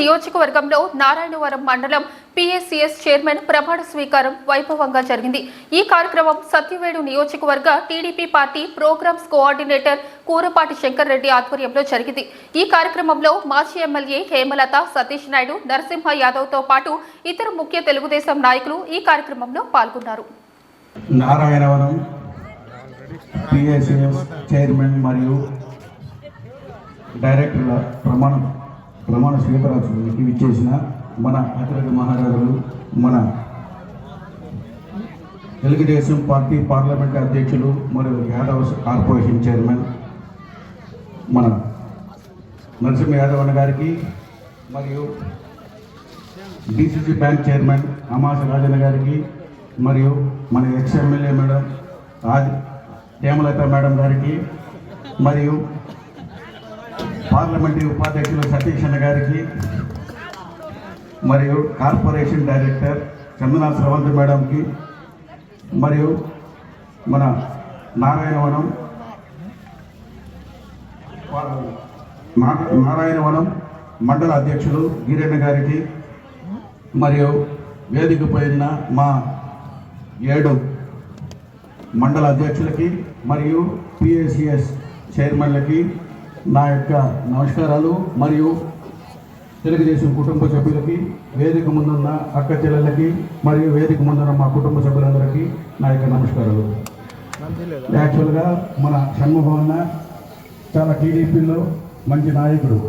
నియోజకవర్గంలో నారాయణవరం మండలం PSCS chairman ప్రమాణ స్వీకారం వైభవంగా జరిగింది. ఈ కార్యక్రమం సత్యవేడు నియోజకవర్గ TDP party programmes coordinator Kurapati Shankar Reddy ఆధ్వర్యంలో జరిగింది. ఈ కార్యక్రమంలో మాజీ ఎమ్మెల్యే హేమలత సతీష్ నాయుడు నరసింహ యాదవ్తో పాటు ఇతర ముఖ్య తెలుగుదేశం నాయకులు ఈ కార్యక్రమంలో పాల్గొన్నారు. నారాయణవరం చైర్మన్ మరియు డైరెక్టర్ల ప్రమాణం ప్రమాణ స్వీకారానికి విచ్చేసిన మన అతిరథ మహారాజులు మన తెలుగుదేశం పార్టీ పార్లమెంట్ అధ్యక్షులు మరియు యాదవ్ కార్పొరేషన్ చైర్మన్ మన నరసింహ యాదవ్ అన్న గారికి మరియు DCC bank chairman Amasa Rajanna గారికి మరియు మన ఎక్స్ ఎమ్మెల్యే మేడం ఆది హేమలత మేడం గారికి మరియు పార్లమెంటరీ ఉపాధ్యక్షులు సతీష్ అన్న గారికి మరియు కార్పొరేషన్ డైరెక్టర్ చందనా స్రవంతి మేడంకి మరియు మన నారాయణవనం నారాయణవనం మండల అధ్యక్షులు గిరణ్ గారికి మరియు వేదిక పైన మా ఏడు మండల అధ్యక్షులకి మరియు పిఎసిఎస్ చైర్మన్లకి నా యొక్క నమస్కారాలు మరియు తెలుగుదేశం కుటుంబ సభ్యులకి వేదిక ముందున్న అక్క చెల్లెళ్ళకి మరియు వేదిక ముందున్న మా కుటుంబ సభ్యులందరికీ నా యొక్క నమస్కారాలు. యాక్చువల్గా మన షణ్ముఖం చాలా టీడీపీలో మంచి నాయకుడు.